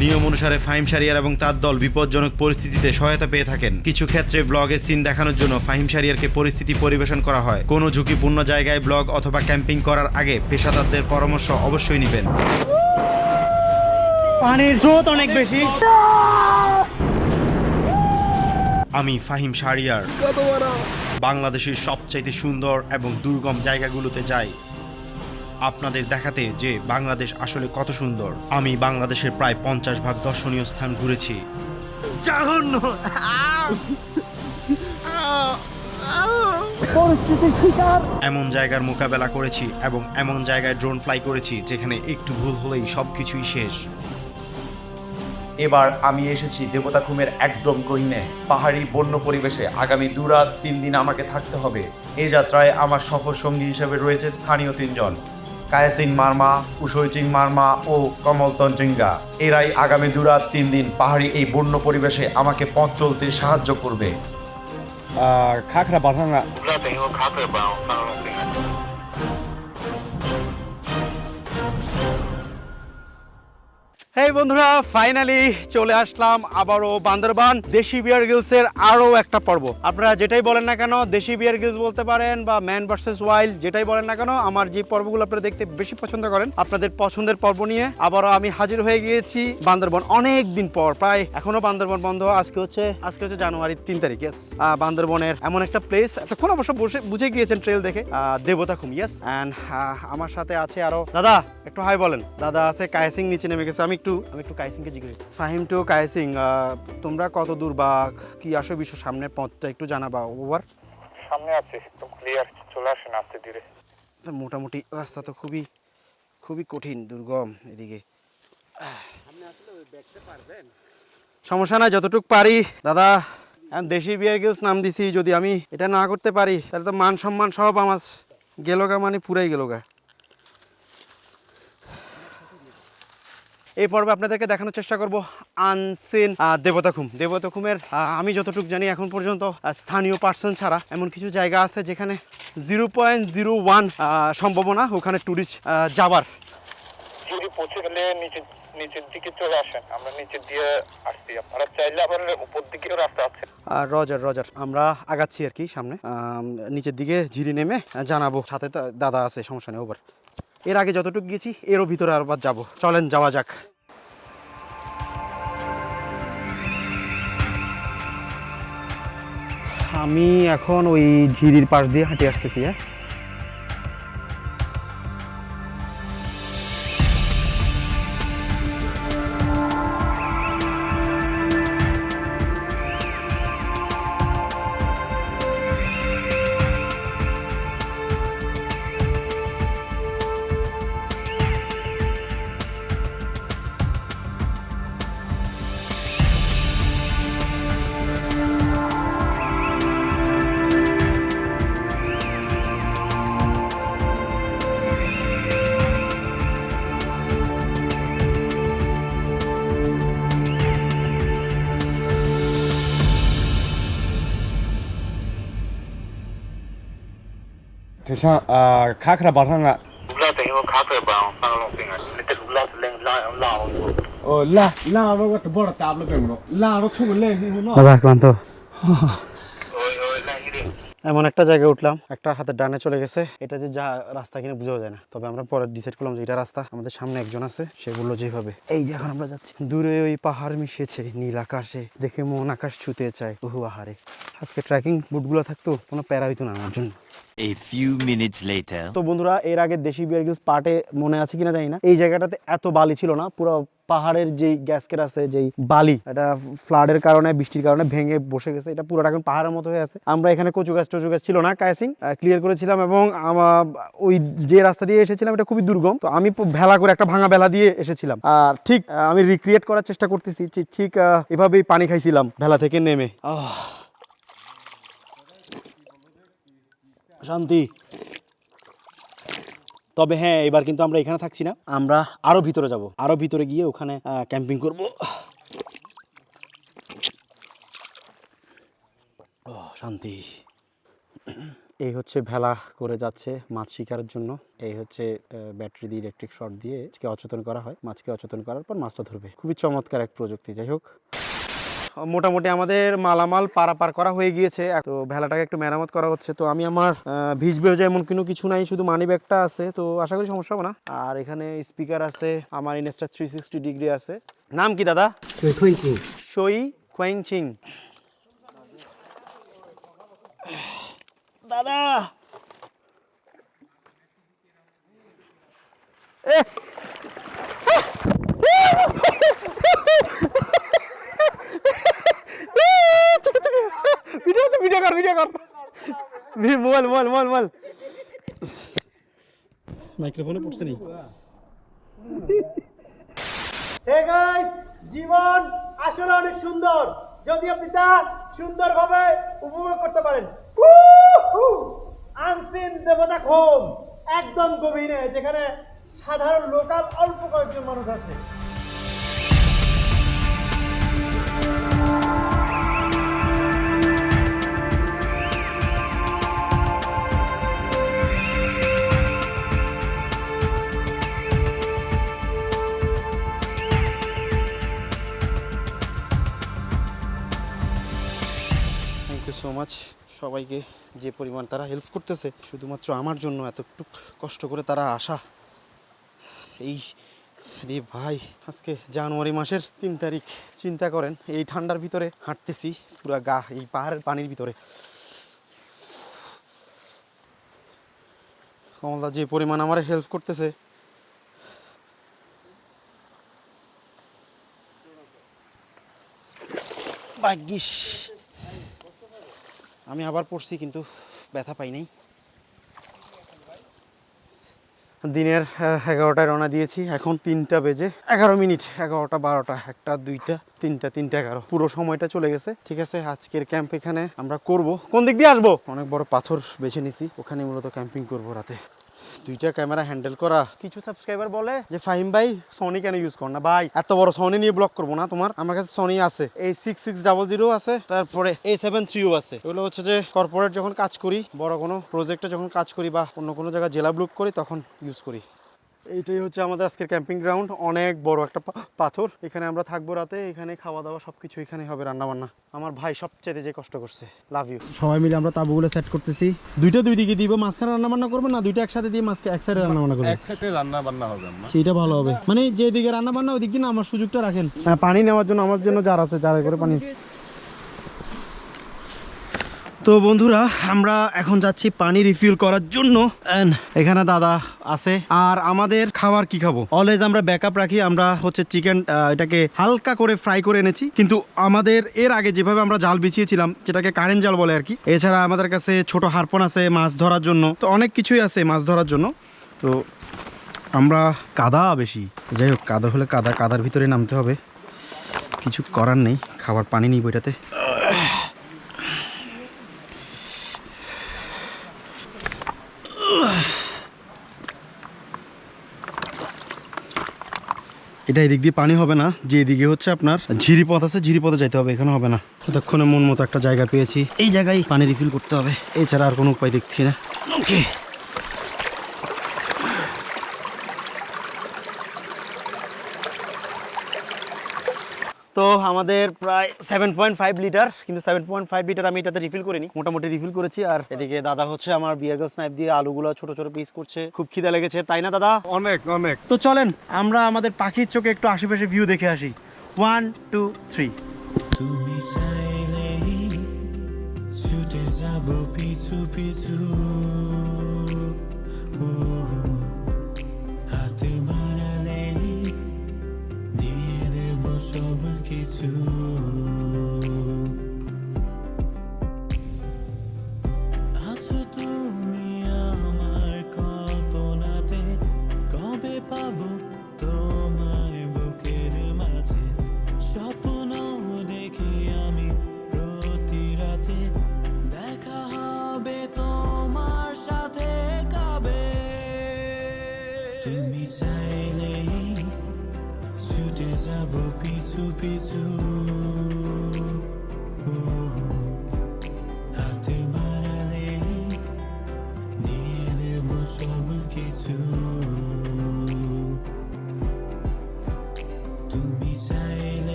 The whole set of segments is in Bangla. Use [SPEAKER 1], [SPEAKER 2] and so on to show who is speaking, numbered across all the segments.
[SPEAKER 1] নিয়ম অনুসারে ফাহিম শারিয়ার এবং তার দল বিপজ্জনক পরিস্থিতিতে সহায়তা পেয়ে থাকেন। কিছু ক্ষেত্রে ব্লগের সিন দেখানোর জন্য ফাহিম শারিয়ারকে পরিস্থিতি পরিবেশন করা হয়। কোনো ঝুঁকিপূর্ণ জায়গায় ব্লগ অথবা ক্যাম্পিং করার আগে পেশাদারদের পরামর্শ অবশ্যই নেবেন।
[SPEAKER 2] পানির স্রোত অনেক বেশি।
[SPEAKER 1] আমি ফাহিম শারিয়ার। বাংলাদেশের সবচাইতে সুন্দর এবং দুর্গম জায়গাগুলোতে যাই। আপনাদের দেখাতে যে বাংলাদেশ আসলে কত সুন্দর। আমি বাংলাদেশের প্রায় পঞ্চাশ ভাগ দর্শনীয় স্থান ঘুরেছি। এমন জায়গার মোকাবেলা করেছি এবং এমন জায়গায় ড্রোন ফ্লাই করেছি যেখানে একটু ভুল হলেই সবকিছুই শেষ।
[SPEAKER 3] এবার আমি এসেছি দেবতা খুমের একদম গহীনে। পাহাড়ি বন্য পরিবেশে আগামী দু রাত তিন দিন আমাকে থাকতে হবে। এই যাত্রায় আমার সফর সঙ্গী হিসেবে রয়েছে স্থানীয় তিনজন। কায়াসিং মার্মা উসৈচিং মার্মা ও কমল তঞ্জিঙ্গা এরাই আগামী দুরাত তিন দিন পাহাড়ি এই বন্য পরিবেশে আমাকে পথ চলতে সাহায্য করবে।
[SPEAKER 2] খাখরা ขา হেই বন্ধুরা ফাইনালি চলে আসলাম আবারও বান্দরবান দেশি বিয়ার গিলসের আরও একটা পর্ব। আপনারা যেটাই বলেন না কেন দেশি বিয়ার গিলস বলতে পারেন বা ম্যান ভার্সেস ওয়াইল্ড যেটাই বলেন না কেন আমার যে পর্বগুলো আপনারা দেখতে বেশি পছন্দ করেন আপনাদের পছন্দের পর্ব নিয়ে আবারও আমি হাজির হয়ে গিয়েছি বান্দরবন অনেক দিন পর প্রায় এখনও বান্দরবন বন্ধ আজকে হচ্ছে আজকে হচ্ছে জানুয়ারির তিন তারিখ। আহ, বান্দরবনের এমন একটা প্লেস এতক্ষণ অবশ্য বসে বুঝে গিয়েছেন ট্রেল দেখে দেবতা খুম ইয়েস অ্যান্ড আমার সাথে আছে আরও দাদা একটু হাই বলেন। দাদা আছে কায়সিং নিচে নেমে গেছে আমি একটু আমি একটু কায়সিংকে জিজ্ঞেস করি। ফাহিম টু আহ, তোমরা কত দূর বা কি আসো বিশ্ব সামনের পথটা একটু জানাবা ওভার?
[SPEAKER 4] সামনে আছে একদম ক্লিয়ার চলে আসেন আস্তে ধীরে।
[SPEAKER 2] মোটামুটি রাস্তা তো খুবই খুবই কঠিন দুর্গম এদিকে। সমস্যা নাই যতটুকু পারি। দাদা আমি দেশি বিয়ার গিলস নাম দিছি যদি আমি এটা না করতে পারি তাহলে তো মান সম্মান সব আমার গেলোগা মানে পুরাই গেলোগা। এই পর্বে আপনাদেরকে দেখানোর চেষ্টা করব আনসিন দেবতাখুম। দেবতাখুমের আমি যতটুকু জানি এখন পর্যন্ত স্থানীয় পার্সন ছাড়া এমন কিছু জায়গা আছে যেখানে জিরো পয়েন্ট জিরো ওয়ান সম্ভাবনা ওখানে ট্যুরিস্ট যাবার।
[SPEAKER 4] যদি পৌঁছে গেলে নিচের নিচের দিকে চলে আসেন আমরা নিচের দিয়ে আসছি। আপনারা চাইলে আবার উপর দিকেও রাস্তা আছে।
[SPEAKER 2] রজার রজার আমরা আগাচ্ছি আর কি সামনে। নিচের দিকে ঝিরি নেমে জানাব। সাথে দাদা আছে সমস্যা নেই ওবার এর আগে যতটুকু গেছি এরও ভিতরে আরবার যাব। চলেন যাওয়া যাক। আমি এখন ওই ঝিরির পাশ দিয়ে হাঁটে আসতেছি হ্যাঁ?
[SPEAKER 5] 像呃卡克拉巴
[SPEAKER 4] 上啊。拉等于我卡克巴上弄病啊，你这拉冷拉拉我。
[SPEAKER 5] 哦，拉拉我我得把他打了病了，拉我出个冷病了。
[SPEAKER 2] 好吧，
[SPEAKER 4] 关头。哈哈。
[SPEAKER 2] এমন একটা জায়গায় উঠলাম। একটা হাতের ডানে চলে গেছে। এটা যে যা রাস্তা কিনা বুঝাও যায় না। তবে আমরা পরে ডিসাইড করলাম যে এটা রাস্তা। আমাদের সামনে একজন আছে সে বলল যেভাবে। এই যে এখন আমরা যাচ্ছি। দূরে ওই পাহাড় মিশেছে নীল আকাশে। দেখে মন আকাশ ছুতে চায়। বহু আহারে। আজকে ট্রেকিং বুটগুলো থাকতো কোনো প্যারা হইতো না আমার জন্য।
[SPEAKER 6] A few minutes later.
[SPEAKER 2] তো বন্ধুরা এর আগে দেশি বিয়ার গিলস পার্টে মনে আছে কিনা জানি না। এই জায়গাটাতে এত বালি ছিল না পুরো পাহাড়ের যেই গ্যাসকেট আছে, যেই বালি, এটা ফ্লাডের কারণে, বৃষ্টির কারণে ভেঙে বসে গেছে। এটা পুরোটা এখন পাহাড়ের মতো হয়ে আছে। আমরা এখানে কচু গাছ টচু গাছ ছিল না, কায়াসিং ক্লিয়ার করেছিলাম এবং ওই যে রাস্তা দিয়ে এসেছিলাম, এটা খুবই দুর্গম। তো আমি ভেলা করে একটা ভাঙা ভেলা দিয়ে এসেছিলাম। আর ঠিক আমি রিক্রিয়েট করার চেষ্টা করতেছি। ঠিক এভাবেই পানি খাইছিলাম ভেলা থেকে নেমে। শান্তি। তবে হ্যাঁ এবার কিন্তু আমরা এখানে থাকছি না। আমরা আরও ভিতরে যাব। আরও ভিতরে গিয়ে ওখানে ক্যাম্পিং করব। ও শান্তি। এই হচ্ছে ভেলা করে যাচ্ছে মাছ শিকারের জন্য। এই হচ্ছে ব্যাটারি দিয়ে ইলেকট্রিক শর্ট দিয়ে মাছকে অচেতন করা হয়। মাছকে অচেতন করার পর মাছটা ধরবে। খুবই চমৎকার এক প্রযুক্তি। যাই হোক। মোটামুটি আমাদের মালামাল পারাপার করা হয়ে গিয়েছে। তো ভেলাটাকে একটু মেরামত করা হচ্ছে। তো আমি আমার আহ, ভিজবে যে এমন কোনো কিছু নাই শুধু মানি ব্যাগটা আছে। তো আশা করি সমস্যা হবে না। আর এখানে স্পিকার আছে আমার ইনস্টা থ্রি সিক্সটি ডিগ্রি আছে। নাম কি দাদা? সই কোয়াইং চিং দাদা! ভিডিও তো ভিডিও কর ভিডিও কর মোবাইল মোবাইল মোবাইল মোবাইল মাইক্রোফোনে পড়ছে নি হে গাইস জীবন আসলে অনেক সুন্দর। যদি আপনি তা সুন্দরভাবে উপভোগ করতে পারেন। আনসিন দেবতা খোম একদম গভীরে যেখানে সাধারণ লোকাল অল্প কয়েকজন মানুষ আছে। সো মাচ সবাইকে যে পরিমাণ তারা হেল্প করতেছে, শুধুমাত্র আমার জন্য এতটুক কষ্ট করে তারা আসা। এই রে ভাই, আজকে জানুয়ারি মাসের তিন তারিখ, চিন্তা করেন, এই ঠান্ডার ভিতরে হাঁটতেছি পুরা গা, এই পাহাড়ের পানির ভিতরে। কমলদা, যে পরিমাণ আমার হেল্প করতেছে, ভাগ্যিস। আমি আবার পড়ছি, কিন্তু ব্যথা পাই নাই। দিনের এগারোটায় রওনা দিয়েছি, এখন তিনটা বেজে এগারো মিনিট, এগারোটা, বারোটা, একটা, দুইটা, তিনটা তিনটা, এগারো। পুরো সময়টা চলে গেছে। ঠিক আছে, আজকের ক্যাম্প এখানে আমরা করব। কোন দিক দিয়ে আসব? অনেক বড় পাথর বেছে নিছি, ওখানে মূলত ক্যাম্পিং করব রাতে। দুইটা ক্যামেরা হ্যান্ডেল করা। কিছু সাবস্ক্রাইবার বলে যে ফাহিম ভাই সনি কেন ইউজ কর না? ভাই এত বড় সনি নিয়ে ব্লক করব না তোমার। আমার কাছে সনি আছে। এই সিক্স সিক্স ডাবল জিরো আছে তারপরে এই সেভেন থ্রিও আছে। এগুলো হচ্ছে যে কর্পোরেট যখন কাজ করি বড় কোনো প্রজেক্টে যখন কাজ করি বা অন্য কোনো জায়গায় জেলা ব্লক করি তখন ইউজ করি। এইটাই হচ্ছে আমাদের আজকের ক্যাম্পিং গ্রাউন্ড অনেক বড় একটা পা- পাথর। এখানে আমরা থাকব রাতে এখানে খাওয়া দাওয়া সব কিছু এখানে হবে রান্না বান্না আমার ভাই সবচেয়ে যে কষ্ট করছে লাভ ইউ সবাই মিলে আমরা তাবুগুলো সেট করতেছি। দুইটা দুই দিকে দিব মাঝখানে রান্না বান্না করবে না দুইটা একসাথে দিয়ে মাঝকে এক সাইডে রান্না বান্না করবে।
[SPEAKER 5] একসাথে রান্না বান্না হবে
[SPEAKER 2] সেইটা ভালো হবে। মানে যে দিকে রান্না বান্না ওই দিক দিয়ে না আমার সুযোগটা রাখেন। হ্যাঁ, পানি নেওয়ার জন্য আমার জন্য যার আছে যার করে পানি। তো বন্ধুরা, আমরা এখন যাচ্ছি পানি রিফিল করার জন্য। এখানে দাদা আছে। আর আমাদের খাবার কি খাব? অলওয়েজ আমরা ব্যাকআপ রাখি, আমরা হচ্ছে চিকেন এটাকে হালকা করে ফ্রাই করে এনেছি। কিন্তু আমাদের এর আগে যেভাবে আমরা জাল বিছিয়েছিলাম, যেটাকে কারেন্ট জাল বলে আর কি, এছাড়া আমাদের কাছে ছোট হারপন আছে মাছ ধরার জন্য। তো অনেক কিছুই আছে মাছ ধরার জন্য। তো আমরা কাদা বেশি। যাই হোক, কাদা হলে কাদা, কাদার ভিতরে নামতে হবে। কিছু করার নেই, খাবার পানি নিব এটাতে। এটা এদিক দিয়ে পানি হবে না, যে এদিকে হচ্ছে আপনার ঝিরি পথ আছে ঝিরি পথে যাইতে হবে, এখানে হবে না। ততক্ষণে মন মতো একটা জায়গা পেয়েছি, এই জায়গায় পানি রিফিল করতে হবে, এছাড়া আর কোনো উপায় দেখছি না। ওকে তো আমাদের প্রায় সেভেন পয়েন্ট ফাইভ লিটার কিন্তু সেভেন পয়েন্ট ফাইভ লিটার আমি এটাতে রিফিল করিনি। মোটামুটি রিফিল করেছি আর এদিকে দাদা হচ্ছে আমার বিয়ার গার্ল স্নাইপ দিয়ে আলুগুলো ছোট ছোট পিস করছে। খুব খিদা লেগেছে তাই না দাদা?
[SPEAKER 5] অনেক অনেক।
[SPEAKER 2] তো চলেন আমরা আমাদের পাখির চোখে একটু আশেপাশে ভিউ দেখে আসি। ওয়ান টু থ্রি
[SPEAKER 7] তুমি চাইলেই ছুটে যাব পিছু পিছু। সব কিছু আছো তুমি আমার কল্পনাতে কবে তোমায় বুকের মাঝে দেখি আমি দেখা হবে তোমার সাথে কবে তুমি ছুটে যাব পিছু পিছু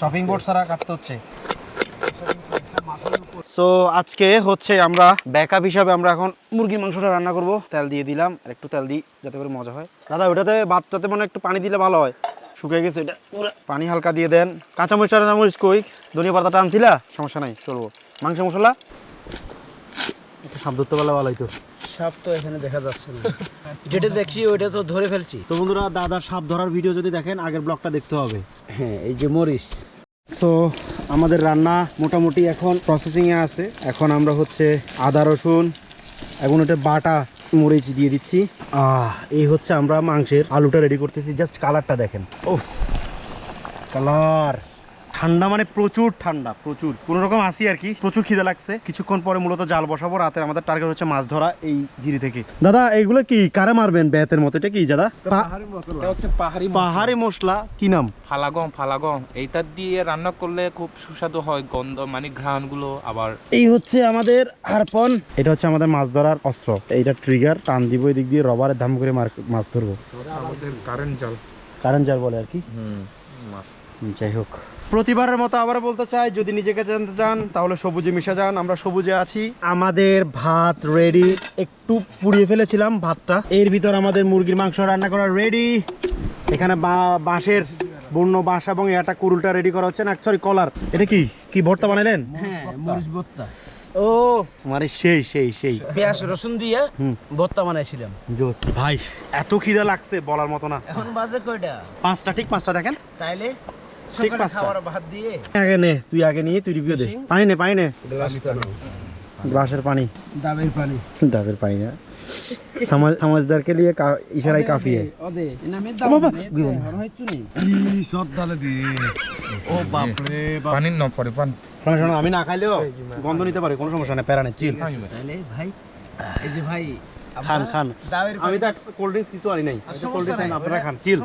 [SPEAKER 2] চপিং বোর্ড ছাড়া কাটতে হচ্ছে। সো আজকে হচ্ছে আমরা ব্যাকআপ হিসাবে আমরা এখন মুরগির মাংসটা রান্না করব। তেল দিয়ে দিলাম আর একটু তেল দিই যাতে করে মজা হয়। দাদা ওটাতে ভাতটাতে মানে একটু পানি দিলে ভালো হয়। শুকিয়ে গেছে এটা পানি হালকা দিয়ে দেন। কাঁচামরিচ টাচামরিচ কই? ধনিয়া পাতাটা আনছিলা? সমস্যা নাই চলবো। মাংস মশলা? একটু সাপ ধরতে পারলে ভালো হইতো
[SPEAKER 8] সাপ তো এখানে দেখা যাচ্ছে না। যেটা দেখছি ওইটা তো ধরে ফেলছি।
[SPEAKER 2] তো বন্ধুরা দাদার সাপ ধরার ভিডিও যদি দেখেন আগের ব্লগটা দেখতে হবে।
[SPEAKER 8] হ্যাঁ এই যে মরিচ।
[SPEAKER 2] সো আমাদের রান্না মোটামুটি এখন প্রসেসিংয়ে আছে। এখন আমরা হচ্ছে আদা রসুন এবং ওটা বাটা মরিচ দিয়ে দিচ্ছি। আহ এই হচ্ছে আমরা মাংসের আলুটা রেডি করতেছি। জাস্ট কালারটা দেখেন। ওফ কালার ঠান্ডা মানে প্রচুর ঠান্ডা প্রচুর। কোনো রকম আসি আর কি প্রচুর খিদে লাগছে। কিছুক্ষণ পরে মূলত জাল বসাবো রাতে আমাদের টার্গেট হচ্ছে মাছ ধরা এই জিরি থেকে। দাদা এইগুলো কি কারে মারবেন ব্যাতের মতো? এটা কি দাদা?
[SPEAKER 9] হচ্ছে পাহাড়ি
[SPEAKER 2] পাহাড়ি মশলা কি নাম?
[SPEAKER 9] ফালাগং ফালাগং। এইটা দিয়ে রান্না করলে খুব সুস্বাদু হয় গন্ধ মানে ঘ্রাণগুলো আবার।
[SPEAKER 2] এই হচ্ছে আমাদের হারপন এটা হচ্ছে আমাদের মাছ ধরার অস্ত্র। এইটা ট্রিগার টান দিব এদিক দিয়ে রবারের ধাম করে মার- মাছ ধরবো।
[SPEAKER 9] আমাদের কারেন্ট জাল।
[SPEAKER 2] কারেন্ট জাল বলে আর কি?
[SPEAKER 9] মাছ।
[SPEAKER 2] যাই হোক। প্রতিবারের মতো আবার বলতে চাই যদি নিজেকে জানতে চান তাহলে সবুজে মিশে যান আমরা সবুজে আছি। আমাদের ভাত রেডি একটু পুড়িয়ে ফেলেছিলাম ভাতটা। এর ভিতর আমাদের মুরগির মাংস রান্না করা রেডি এখানে বা- বাঁশের বন্য বাঁশ এবং এটা কুরুলটা রেডি করা হচ্ছে না সরি কলার। এটা কি? কি ভর্তা বানাইলেন?
[SPEAKER 8] হ্যাঁ মরিচ
[SPEAKER 2] ও মানে সেই সেই সেই।
[SPEAKER 8] পেঁয়াজ রসুন দিয়ে ভর্তা বানাইছিলাম।
[SPEAKER 2] ভাই এত খিদা লাগছে বলার মতো না।
[SPEAKER 8] এখন বাজে কয়টা?
[SPEAKER 2] পাঁচটা ঠিক পাঁচটা দেখেন।
[SPEAKER 8] তাইলে
[SPEAKER 2] ঠিক
[SPEAKER 8] সকালে
[SPEAKER 2] পাঁচটা।
[SPEAKER 8] খাবার ভাত দিয়ে
[SPEAKER 2] আগে নে তুই আগে নিয়ে তুই রিভিউ দে পানি নে পানি নে গ্লাসের পানি
[SPEAKER 8] ডাবের পানি
[SPEAKER 2] ডাবের পানি না समझ समझदार के लिए का, इशारा ही काफी है
[SPEAKER 8] ওদে এনামে
[SPEAKER 2] ও বাবা, গুলো।
[SPEAKER 9] পানির ন পরে পান
[SPEAKER 2] শোনো শোনো আমি না খাইলেও গন্ধ নিতে পারি কোনো সমস্যা নেই প্যারা নেই চিল
[SPEAKER 8] তাইলে ভাই এই যে ভাই
[SPEAKER 2] খান খান। আমি তো কোল্ড ড্রিঙ্কস কিছু আনি নাই। কোল্ড ড্রিঙ্কস আপনারা খান
[SPEAKER 8] কিল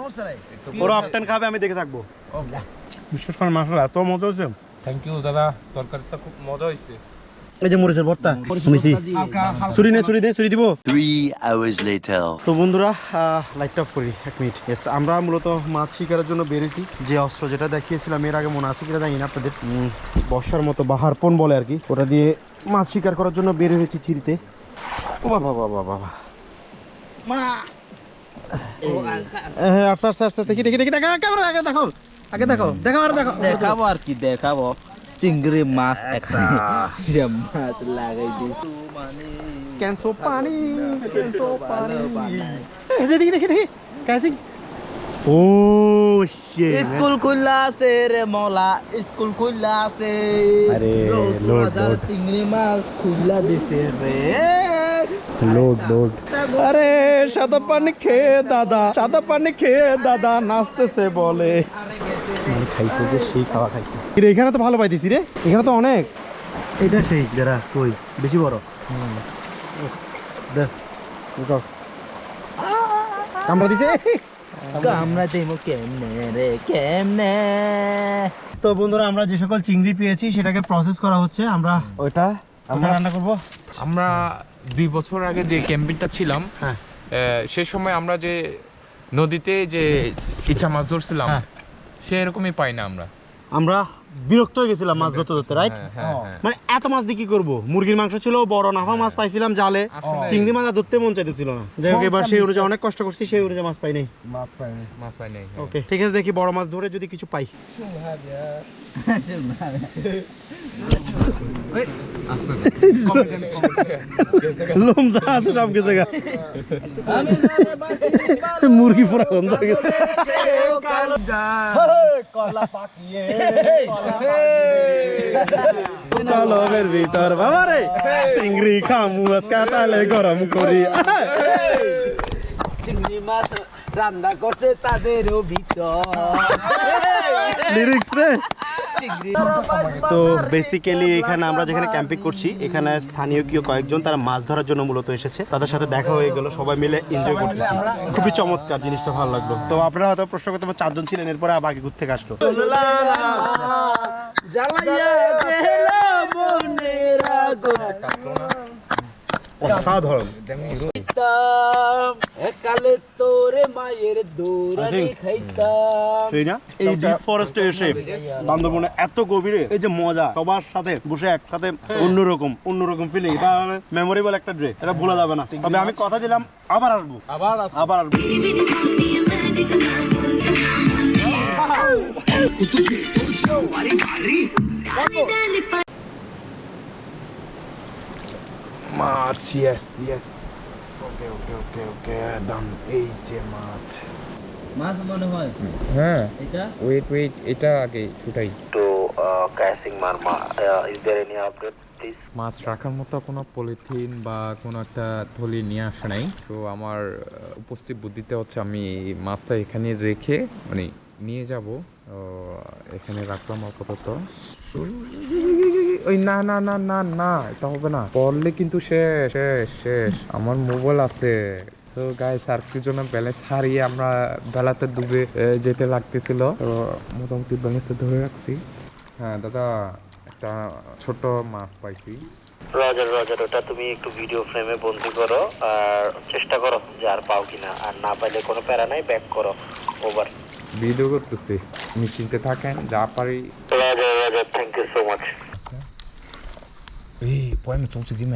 [SPEAKER 2] ওরা অপটেন খাবে আমি দেখে থাকব। বিশ্বাস করেন মাসাল এত মজা হয়েছে।
[SPEAKER 9] থ্যাংক ইউ দাদা। তরকারিটা খুব মজা হয়েছে।
[SPEAKER 2] এই যে মরিচের ভর্তা শুনেছি। ছুরি নে ছুরি দে ছুরি দিব।
[SPEAKER 6] Three hours later.
[SPEAKER 2] তো বন্ধুরা লাইট অফ করি এক মিনিট Yes, আমরা মূলত মাছ শিকারের জন্য বেরিয়েছি। যে অস্ত্র যেটা দেখিয়েছিলাম এর আগে মনে আছে কিনা জানি না আপনাদের। বর্ষার মতো বা হারপন বলে আর কি। ওটা দিয়ে মাছ শিকার করার জন্য বের হয়েছি ছিঁড়িতে। ও বাবা বাবা বাবা হ্যাঁ আচ্ছা আচ্ছা আচ্ছা দেখি দেখি দেখি দেখা ক্যামেরা আগে দেখো আগে দেখো দেখো আর দেখো
[SPEAKER 8] দেখাবো আর কি দেখাবো। চিংড়ি মাছ একটা যে মাছ লাগাই দিছি
[SPEAKER 2] ক্যান্সো পানি ক্যান্সো পানি। এই যে দেখি দেখি দেখি कैसी ও
[SPEAKER 8] স্কুল খুললা আছে রে মলা স্কুল খুললা আছে
[SPEAKER 2] আরে, লোড, লোড।
[SPEAKER 8] চিংড়ি মাছ খুললা দিছে রে।
[SPEAKER 2] লোড লোড আরে সাদা পানি খেয়ে দাদা সাদা পানি খেয়ে দাদা নাচতেছে বলে। মানে খাইছে যে সেই খাওয়া খাইছে। রে এখানে তো ভালো পাইতেছি রে। এখানে তো অনেক। এটা সেই যারা কই বেশি বড়। দেখ কামড়া দিছে।
[SPEAKER 8] আমরা দেবো কেমনে রে কেমনে?
[SPEAKER 2] তো বন্ধুরা আমরা যে সকল চিংড়ি পেয়েছি সেটাকে প্রসেস করা হচ্ছে। আমরা ওইটা আমরা রান্না করব।
[SPEAKER 9] আমরা দুই বছর আগে যে ক্যাম্পিংটা ছিলাম
[SPEAKER 2] হ্যাঁ।
[SPEAKER 9] আহ, সে সময় আমরা যে নদীতে যে ইচ্ছা মাছ ধরছিলাম সে এরকমই পাই না আমরা।
[SPEAKER 2] আমরা বিরক্ত হয়ে গেছিলাম মাছ ধরতে ধরতে রাইট
[SPEAKER 9] হ্যাঁ, হ্যাঁ, হ্যাঁ।
[SPEAKER 2] মানে এত মাছ দিয়ে কি করব? মুরগির মাংস ছিল বড় নাফা মাছ পাইছিলাম জালে। চিংড়ি মাছ ধরতে মন চাইতেছিল না। যাই হোক এবার সেই অনুযায়ী অনেক কষ্ট করছি সেই অনুযায়ী মাছ পাই নাই।
[SPEAKER 9] মাছ পাই নাই।
[SPEAKER 2] ওকে ঠিক আছে দেখি বড় মাছ ধরে যদি কিছু পাই। মুরগি পুরা গন্ধ হয়ে গেছে। কলমের ভিতর বাবা রে চিংড়ি খামু আজকে তালে গরম করি
[SPEAKER 8] চিংড়ি মাছ রান্না করছে তাদেরও ভিতর
[SPEAKER 2] লিরিক্স রে তো বেসিক্যালি এখানে আমরা যেখানে ক্যাম্পিং করছি, এখানে স্থানীয় কেউ কয়েকজন, তারা মাছ ধরার জন্য মূলত এসেছে। তাদের সাথে দেখা হয়ে গেল, সবাই মিলে এনজয় করতেছি। খুবই চমৎকার জিনিসটা ভালো লাগল। তো আপনারা হয়তো প্রশ্ন করতে চারজন ছিলেন, এরপরে বাকি ঘুরতে থেকে আসলো। অসাধারণ সেই না এই ডিপ ফরেস্টে এসে বান্দরবনে এত গভীরে এই যে মজা সবার সাথে বসে একসাথে অন্যরকম অন্যরকম ফিলিং এটা মেমোরেবল একটা ড্রে এটা ভোলা যাবে না তবে আমি কথা দিলাম আবার আসব আবার আবার আসব
[SPEAKER 9] মাছ ইয়েস ইয়েস ওকে ওকে ওকে ওকে ডান এই যে মাছ।
[SPEAKER 8] মাছ মনে হয়।
[SPEAKER 9] হ্যাঁ।
[SPEAKER 8] এটা?
[SPEAKER 9] ওয়েট ওয়েট এটা আগে ছুটাই মাছ রাখার মতো কোনো পলিথিন বা কোনো একটা থলি নিয়ে আসা নাই। তো আমার উপস্থিত বুদ্ধিতে হচ্ছে আমি মাছটা এখানে রেখে মানে নিয়ে যাব তো এখানে রাখলাম আপাতত। ওই না না না না না এটা হবে না। পড়লে কিন্তু শেষ শেষ শেষ। আমার মোবাইল আছে। তো গায়ে সার্ফের জন্য ব্যালেন্স হারিয়ে আমরা বেলাতে ডুবে যেতে লাগতেছিল। তো মোটামুটি ব্যালেন্সটা ধরে রাখছি। হ্যাঁ দাদা একটা ছোট মাছ পাইছি।
[SPEAKER 10] রজার রজার ওটা তুমি একটু ভিডিও ফ্রেমে বন্দি করো আর চেষ্টা করো যে আর পাও কিনা। আর না পাইলে কোনো প্যারা নাই ব্যাক করো। ওভার
[SPEAKER 9] ভিডিও করতেছি। নিশ্চিন্তে থাকেন যা পারি।
[SPEAKER 10] Roger roger thank you so much
[SPEAKER 9] এই পয়েন্ট চলছে কি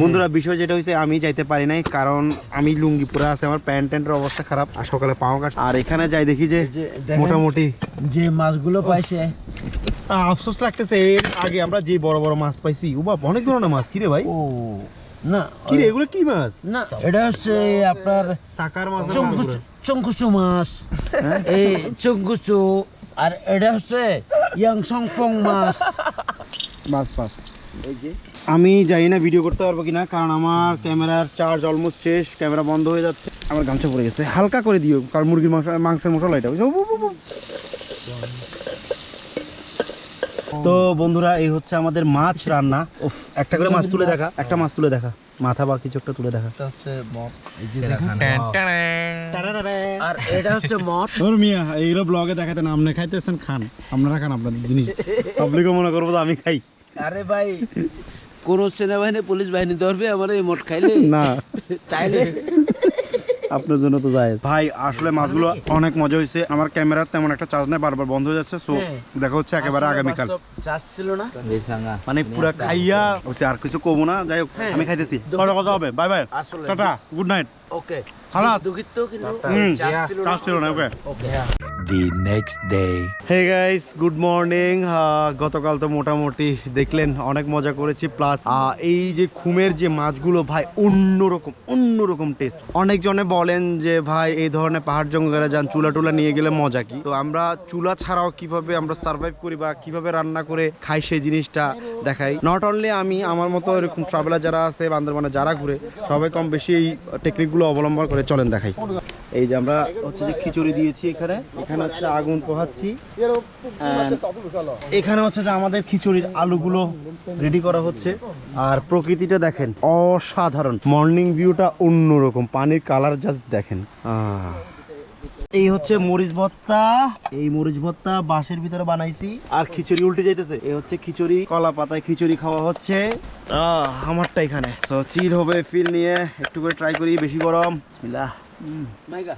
[SPEAKER 2] বন্ধুরা বিষয় যেটা হয়েছে আমি যাইতে পারি নাই কারণ আমি লুঙ্গি পরে আছে আমার প্যান্ট ট্যান্টের অবস্থা খারাপ। আর সকালে পাও কাট আর এখানে যাই দেখি যে মোটামুটি।
[SPEAKER 8] যে মাছগুলো পাইছে।
[SPEAKER 2] আফসোস লাগতেছে এর আগে আমরা যে বড় বড় মাছ পাইছি। ও বাবা অনেক ধরনের মাছ কিরে ভাই?
[SPEAKER 8] ও না
[SPEAKER 2] কি রে এগুলো কি মাছ?
[SPEAKER 8] না এটা হচ্ছে আপনার
[SPEAKER 2] সাকার মাছ
[SPEAKER 8] চঙ্কুচু চঙ্কুচু মাছ। এই চঙ্কুচু আর এটা হচ্ছে ইয়াং সংফং মাছ
[SPEAKER 2] মাছ। মাছ আমি জানি না ভিডিও করতে পারব কিনা কারণ আমার ক্যামেরার চার্জ অলমোস্ট শেষ ক্যামেরা বন্ধ হয়ে যাচ্ছে। আমার গামছা পড়ে গেছে হালকা করে দিও কারণ মুরগির মাংস মাংসের মশলা এটা তো বন্ধুরা এই হচ্ছে আমাদের মাছ রান্না। উফ একটা করে মাছ তুলে দেখা একটা মাছ তুলে দেখা। মাথা বা কিছু একটা তুলে দেখা।
[SPEAKER 8] এটা হচ্ছে মট এই যে দেখেন আর এটা হচ্ছে মট
[SPEAKER 2] ওর মিয়া এইগুলো ব্লগে দেখাতে না আপনি খাইতেছেন খান। আপনারা খান আপনাদের জিনিস। পাবলিকও মনে করব যে আমি খাই।
[SPEAKER 8] আরে ভাই কোন সেনাবাহিনী পুলিশ বাহিনী ধরবে আমার এই মট খাইলে?
[SPEAKER 2] না।
[SPEAKER 8] তাইলে?
[SPEAKER 2] আপনার জন্য তো যায় ভাই আসলে মাছগুলো অনেক মজা হয়েছে। আমার ক্যামেরার তেমন একটা চার্জ নেই বারবার বন্ধ হয়ে যাচ্ছে সো দেখা হচ্ছে একেবারে আগামীকাল।
[SPEAKER 8] চার্জ ছিল না।
[SPEAKER 2] মানে পুরা খাইয়া হচ্ছে আর কিছু কমো না যাই হোক আমি খাইতেছি। কথা কথা হবে bye bye. Tata good night.
[SPEAKER 8] Okay
[SPEAKER 2] খালাস।
[SPEAKER 8] দুঃখিত কিন্তু
[SPEAKER 2] হুম।
[SPEAKER 8] চাষ ছিল না।
[SPEAKER 2] চার্জ ছিল না okay.
[SPEAKER 8] Okay
[SPEAKER 6] The next day.
[SPEAKER 2] Hey guys good morning গতকাল তো মোটামুটি দেখলেন অনেক মজা করেছি। প্লাস এই যে খুমের যে মাছগুলো ভাই অন্যরকম অন্যরকম টেস্ট অনেকজনে বলেন যে ভাই এই ধরনের পাহাড় জঙ্গলে যান চুলা টুলা নিয়ে গেলে মজা কি? তো আমরা চুলা ছাড়াও কীভাবে আমরা সার্ভাইভ করি বা কীভাবে রান্না করে খাই সেই জিনিসটা দেখাই। নট অনলি আমি আমার মতো এরকম ট্রাভেলার যারা আছে বান্দরবানে যারা ঘুরে সবাই কম বেশি এই টেকনিকগুলো অবলম্বন করে চলেন দেখাই। এই যে আমরা হচ্ছে যে খিচুড়ি দিয়েছি এখানে এখানে হচ্ছে আগুন পোহাচ্ছি। এখানে হচ্ছে যে আমাদের খিচুড়ির আলুগুলো রেডি করা হচ্ছে। আর প্রকৃতিটা দেখেন, অসাধারণ। মর্নিং ভিউটা অন্যরকম, পানির কালার জাস্ট দেখেন। আহ এই হচ্ছে মরিচ ভত্তা এই মরিচ ভত্তা বাঁশের ভিতরে বানাইছি। আর খিচুড়ি উল্টে যাইতেছে। এই হচ্ছে খিচুড়ি কলা পাতায় খিচুড়ি খাওয়া হচ্ছে। আহ, আমারটা এখানে। তো চির হবে ফিল নিয়ে। একটু করে ট্রাই করি বেশি গরম। বিসমিল্লাহ।
[SPEAKER 8] মাইগা।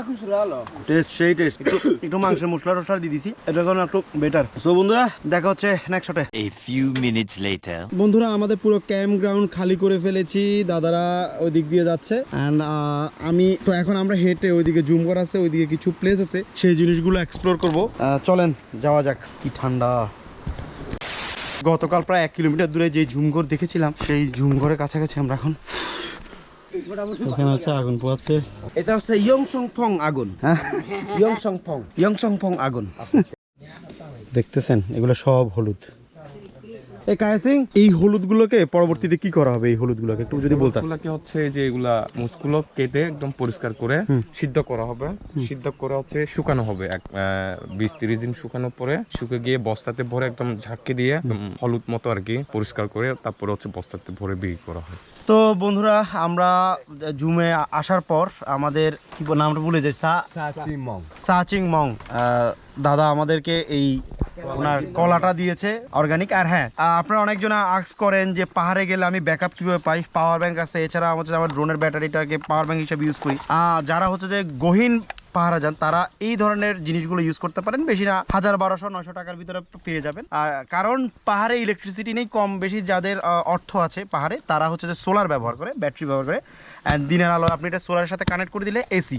[SPEAKER 8] এখন শুরু হলো
[SPEAKER 2] টেস্ট সেই টেস্ট। একটু মাংসের মশলা টসলা দিয়ে দিছি। এটা কারণে একটু বেটার সো বন্ধুরা? দেখা হচ্ছে নেক্সট শটে
[SPEAKER 6] A few minutes later.
[SPEAKER 2] বন্ধুরা আমাদের পুরো ক্যাম্প গ্রাউন্ড খালি করে ফেলেছি। দাদারা ওই দিক দিয়ে যাচ্ছে। অ্যান্ড আমি তো এখন আমরা হেঁটে ওইদিকে জুম করা আছে ওইদিকে কিছু প্লেস আছে। সেই জিনিসগুলো এক্সপ্লোর করব। চলেন যাওয়া যাক। কি ঠান্ডা। গতকাল প্রায় এক কিলোমিটার দূরে যে ঝুমঘর দেখেছিলাম সেই ঝুমঘরের কাছাকাছি আমরা এখন এখানে হচ্ছে আগুন পোয়াচ্ছে
[SPEAKER 8] এটা হচ্ছে ইয়ং ফং আগুন।
[SPEAKER 2] হ্যাঁ।
[SPEAKER 8] ইয়ং ফং। ইয়ং ফং আগুন।
[SPEAKER 2] দেখতেছেন? এগুলো সব হলুদ। এই কায়াসিং? এই হলুদগুলোকে পরবর্তীতে কি করা হবে এই হলুদগুলোকে? একটু যদি বলতেন
[SPEAKER 9] এগুলাকে হচ্ছে যে এগুলা মুসগুলো কেটে একদম পরিষ্কার করে সিদ্ধ করা হবে। সিদ্ধ করে হচ্ছে শুকানো হবে এক বিশ তিরিশ দিন শুকানোর পরে শুকে গিয়ে বস্তাতে ভরে একদম ঝাঁকি দিয়ে হলুদ মতো আর কি পরিষ্কার করে তারপরে হচ্ছে বস্তাতে ভরে বিক্রি করা হয়।
[SPEAKER 2] তো বন্ধুরা আমরা জুমে আসার পর আমাদের কি বল- নামটা ভুলে যাই সা সাচিং মং আহ, দাদা আমাদেরকে এই ওনার কলাটা দিয়েছে অর্গানিক আর হ্যাঁ আপনারা অনেকজন আক্স করেন যে পাহাড়ে গেলে আমি ব্যাকআপ কীভাবে পাই? পাওয়ার ব্যাংক আছে, এছাড়া হচ্ছে আমার ড্রোনের ব্যাটারিটাকে পাওয়ার ব্যাংক হিসেবে ইউজ করি। যারা হচ্ছে যে গহীন পাহারা যান, তারা এই ধরনের জিনিসগুলো ইউজ করতে পারেন। বেশি না, হাজার বারোশো নশো টাকার ভিতরে পেয়ে যাবেন। কারণ পাহাড়ে ইলেকট্রিসিটি নেই, কম বেশি যাদের অর্থ আছে পাহাড়ে, তারা হচ্ছে যে সোলার ব্যবহার করে ব্যাটারি ব্যবহার করে। দিনের আলো আপনি এটা সোলারের সাথে কানেক্ট করে দিলে এসি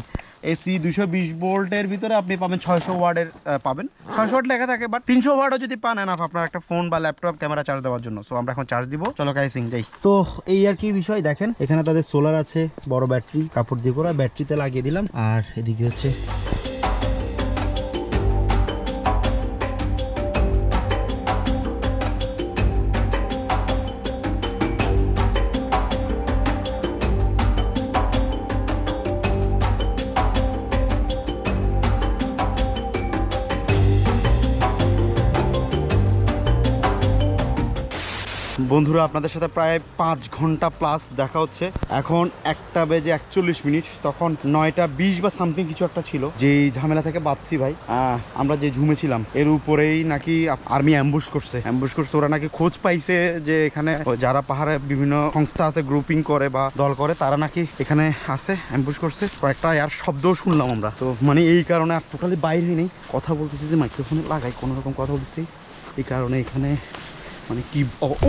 [SPEAKER 2] এসি দুশো বিশ ভোল্টের ভিতরে আপনি পাবেন ছয়শো ওয়ার্ডের পাবেন। ছয়শো ওয়াট লেখা থাকে বাট তিনশো ওয়ার্ডও যদি পান এনাফ আপনার একটা ফোন বা ল্যাপটপ ক্যামেরা চার্জ দেওয়ার জন্য। সো আমরা এখন চার্জ দিব। চলো কাইসিং যাই। তো এই আর কি বিষয়, দেখেন, এখানে তাদের সোলার আছে, বড় ব্যাটারি কাপড় দিয়ে করা ব্যাটারিতে লাগিয়ে দিলাম, আর এদিকে হচ্ছে বন্ধুরা, আপনাদের সাথে প্রায় পাঁচ ঘণ্টা প্লাস দেখা হচ্ছে। এখন একটা বেজে একচল্লিশ মিনিট, তখন নয়টা বিশ বা সামথিং কিছু একটা ছিল। যেই ঝামেলা থেকে বাঁচছি ভাই আমরা যে ঝুমেছিলাম এর উপরেই নাকি আর্মি অ্যাম্বুশ করছে। অ্যাম্বুশ করছে, ওরা নাকি খোঁজ পাইছে যে এখানে যারা পাহাড়ে বিভিন্ন সংস্থা আছে গ্রুপিং করে বা দল করে, তারা নাকি এখানে আছে অ্যাম্বুশ করছে। কয়েকটা আর শব্দও শুনলাম আমরা। তো মানে এই কারণে আর টোটালি বাইরে হয়নি কথা বলতেছি যে মাইক্রোফোনে লাগাই কোনো রকম কথা বলতেছি। এই কারণে এখানে মানে কি ও ও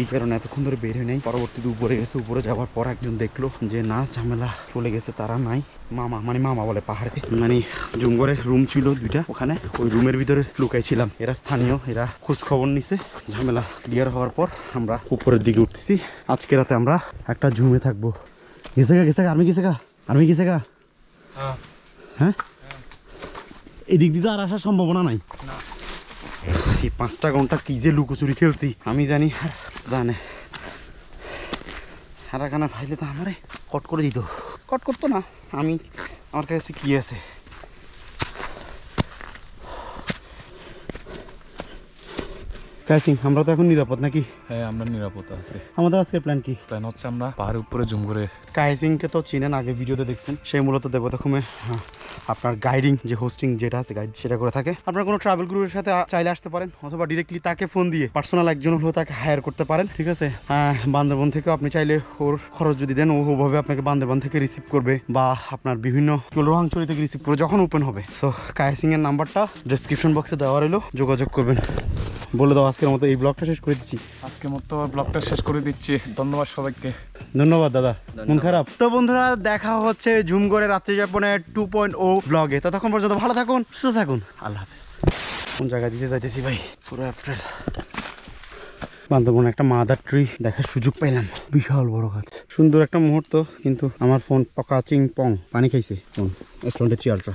[SPEAKER 2] এই কারণে এতক্ষণ ধরে বের হয়ে নেই। পরবর্তীতে উপরে গেছে উপরে যাওয়ার পর একজন দেখল যে না ঝামেলা চলে গেছে তারা নাই। মামা মানে মামা বলে পাহাড়ে। মানে জুমগড়ে রুম ছিল দুইটা। ওখানে ওই রুমের ভিতরে লুকাইছিলাম। এরা স্থানীয় এরা খোঁজ খবর নিছে। ঝামেলা ক্লিয়ার হওয়ার পর আমরা উপরের দিকে উঠতেছি। আজকে রাতে আমরা একটা ঝুমে থাকব। গেছে গা গেছে আর্মি গেছে গা আর্মি গেছে গা। হ্যাঁ। এদিক দিয়ে তো আর আসার সম্ভাবনা নাই। এই পাঁচটা ঘণ্টা কি যে লুকোচুরি খেলছি আমি জানি আর জানে। হারাখানা ফাইলে তো আমারে কট করে দিত। কট করতো না? আমি আমার কাছে কি আছে? কাইসিং আমরা তো এখন নিরাপদ নাকি?
[SPEAKER 9] হ্যাঁ আমরা নিরাপদ আছি।
[SPEAKER 2] আমাদের আজকের প্ল্যান কি?
[SPEAKER 9] প্ল্যান হচ্ছে আমরা পাহাড়ের উপরে জুম করে
[SPEAKER 2] কাইসিংকে তো চিনেন আগে ভিডিওতে দেখছেন। সে মূলত দেবতাখুমে হ্যাঁ, আপনার গাইডিং যে হোস্টিং যেটা আছে গাইড সেটা করে থাকে। আপনার কোনো ট্রাভেল গ্রুপের সাথে চাইলে আসতে পারেন অথবা ডিরেক্টলি তাকে ফোন দিয়ে পার্সোনাল একজন হলেও তাকে হায়ার করতে পারেন। ঠিক আছে? বান্দরবন থেকে আপনি চাইলে ওর খরচ যদি দেন ও ওভাবে আপনাকে বান্দরবন থেকে রিসিভ করবে বা আপনার বিভিন্ন রোহাংচুরি থেকে রিসিভ করবে যখন ওপেন হবে। সো কায়াসিং এর নাম্বারটা ডিসক্রিপশন বক্সে দেওয়া রইল যোগাযোগ করবেন। বলে দাও আজকের মতো এই ব্লগটা শেষ করে দিচ্ছি।
[SPEAKER 9] আজকের মতো ব্লগটা শেষ করে দিচ্ছি। ধন্যবাদ সবাইকে।
[SPEAKER 2] ধন্যবাদ দাদা। মন খারাপ? তো বন্ধুরা দেখা হচ্ছে ঝুমগড়ে রাত্রি যাপনের টু পয়েন্ট ও ব্লগে। ততক্ষণ পর্যন্ত ভালো থাকুন সুস্থ থাকুন। আল্লাহ হাফেজ। কোন জায়গায় দিতে যাইতেছি ভাই? পুরো এপ্রিল বান্ধবন একটা মাদার ট্রি দেখার সুযোগ পাইলাম। বিশাল বড় গাছ। সুন্দর একটা মুহূর্ত কিন্তু আমার ফোন পকা চিং পং পানি খাইছে phone S twenty three ultra